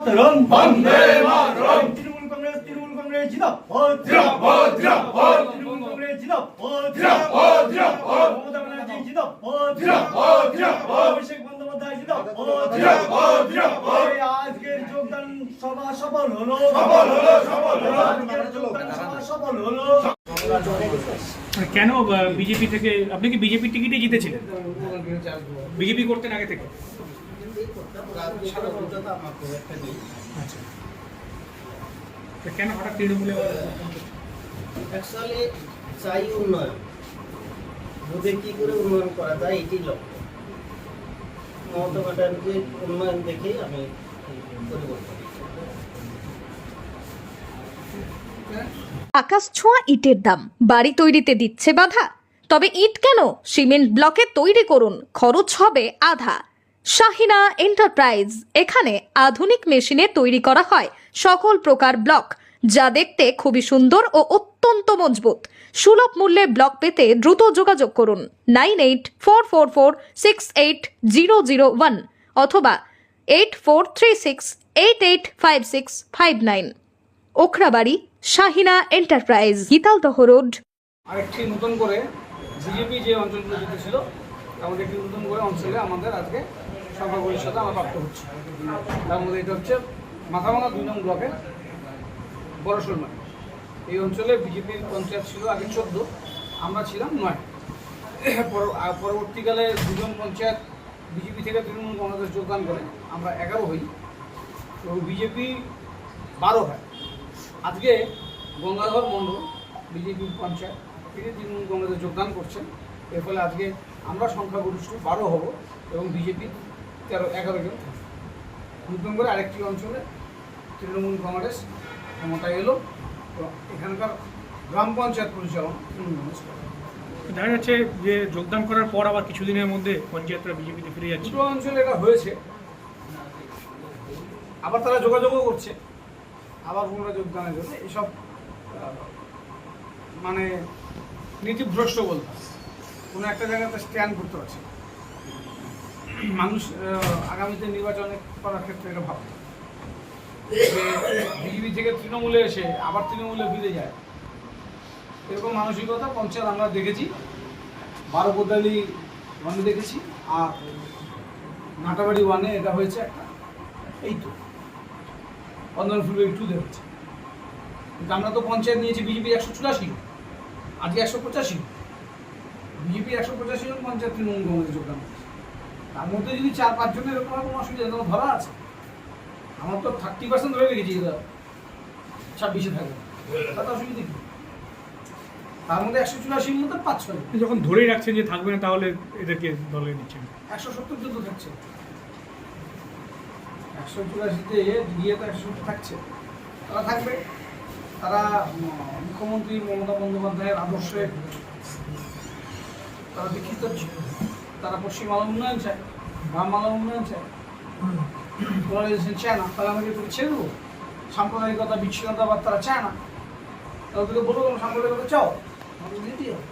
মাতরম বন্দে মাতরম। তৃণমূল কংগ্রেস তৃণমূল কংগ্রেস জিন্দাবাদ জিন্দাবাদ, জিন্দাবাদ। তৃণমূল কংগ্রেস জিন্দাবাদ জিন্দাবাদ, জিন্দাবাদ। মমতা ব্যানার্জি জিন্দাবাদ জিন্দাবাদ, জিন্দাবাদ। অভিষেক বন্দ্যোপাধ্যায় জিন্দাবাদ জিন্দাবাদ, জিন্দাবাদ। আজকের যোগদান সভা সফল হলো সফল হলো, সফল হলো। আজকের যোগদান সভা সফল হলো কেন বিজেপি থেকে আপনি কি বিজেপি টিকিটে জিতেছিলেন বিজেপি করতেন আগে থেকে আচ্ছা। তো কেন হঠাৎ তৃণমূলে অ্যাকচুয়ালি চাই উন্নয়ন। বুধে কি করে উন্নয়ন করা যায় এটি লক্ষ্য। মমতা ব্যানার্জির উন্নয়ন দেখেই আমি পরিবর্তন আকাশ ছোঁয়া ইটের দাম। বাড়ি তৈরিতে দিচ্ছে বাধা। তবে ইট কেন? সিমেন্ট ব্লকে তৈরি করুন। খরচ হবে আধা। শাহিনা এন্টারপ্রাইজ। এখানে আধুনিক মেশিনে তৈরি করা হয় সকল প্রকার ব্লক, যা দেখতে খুবই সুন্দর ও অত্যন্ত মজবুত। সুলভ মূল্যে ব্লক পেতে দ্রুত যোগাযোগ করুন nine eight four four four six eight zero zero one অথবা eight four three six eight eight five six five nine. Okhrabari, Shahina enterprise, Gitaldaha road. আরেকটি নতুন করে বিজেপি যে অঞ্চলগুলো জিতেছিল মধ্যে একটি করে অঞ্চলে আমাদের আজকে সংখ্যা গরিষ্ঠতা আমার প্রাপ্ত হচ্ছে। তার মধ্যে এটা হচ্ছে মাথাভাঙা দুই নং ব্লকের বড়শোলমা এই অঞ্চলে বিজেপির পঞ্চায়েত ছিল আগে চোদ্দ, আমরা ছিলাম নয়। পরবর্তীকালে দুজন পঞ্চায়েত বিজেপি থেকে তৃণমূল কংগ্রেস যোগদান করে আমরা এগারো হই এবং বিজেপি বারো হয়। আজকে গঙ্গাধর মণ্ডল বিজেপি পঞ্চায়েত তিনি তৃণমূল কংগ্রেসে যোগদান করছেন। এর ফলে আজকে আমরা সংখ্যাগরিষ্ঠ বারো হব এবং বিজেপি তেরো এগারো জন থাকবে। নতুন করে আরেকটি অঞ্চলে তৃণমূল কংগ্রেস ক্ষমতায় এলো এবং এখানকার গ্রাম পঞ্চায়েত পরিচালনা তৃণমূল কংগ্রেস দেখা যাচ্ছে যে যোগদান করার পর আবার কিছুদিনের মধ্যে পঞ্চায়েতরা বিজেপিতে ফিরে যাচ্ছে দুটো অঞ্চলে এটা হয়েছে আবার তারা যোগাযোগও করছে আবার পুনরায় যোগদানের জন্য এসব মানে নীতিভ্রষ্ট বলতে। কোনো একটা জায়গাতে স্ট্যান্ড করতে পারছে। মানুষ আগামীতে নির্বাচনে করার ক্ষেত্রে এটা ভাববে। বিজেপি থেকে তৃণমূলে এসে আবার তৃণমূলে ফিরে যায়। এরকম মানসিকতা পঞ্চায়েত আমরা দেখেছি, বারো কোদালি ওয়ানে দেখেছি, আর নাটাবাড়ি ওয়ানে এটা হয়েছে একটা, এই তো। বন্ধনফুল ফুল টু দেখেছি। কিন্তু আমরা তো পঞ্চায়েত নিয়েছি, বিজেপি একশো চুরাশি, আজকে একশো পঁচাশি। বিজেপি একশো পঁচাশি জন পঞ্চায়েত তৃণমূল কংগ্রেস যোগদান তার মধ্যে যদি চার পাঁচজনের এরকম কোনো অসুবিধা তোমার ধরা আছে। আমার তো থার্টি পার্সেন্ট ধরে রেখেছি এটা ছাব্বিশে থাকবে। তাতে অসুবিধা কি? তার মধ্যে একশো চুরাশির মধ্যে পাঁচ ছয়। যখন ধরেই রাখছেন যে থাকবে না তাহলে এদেরকে দলে নিচ্ছেন। একশো সত্তর তো থাকছে। একশো চুরাশিতে গিয়ে তো একশো সত্তর থাকছে। তারা থাকবে। তারা মুখ্যমন্ত্রী মমতা বন্দ্যোপাধ্যায়ের আদর্শে তারা বিক্ষিপ্ত ছিল। তারা পশ্চিমবাংলা উন্নয়ন চায় গ্রামবাংলার উন্নয়ন চায়। পলারাইজেশন চায় না, তারা আমাকে একটু ছেড়ে দেবো। সাম্প্রদায়িকতা, বিচ্ছিন্নতাবাদ তারা চায় না। তাহলে তোকে বলব সাম্প্রদায়িকতা চাও? আমাকে দিতে হবে।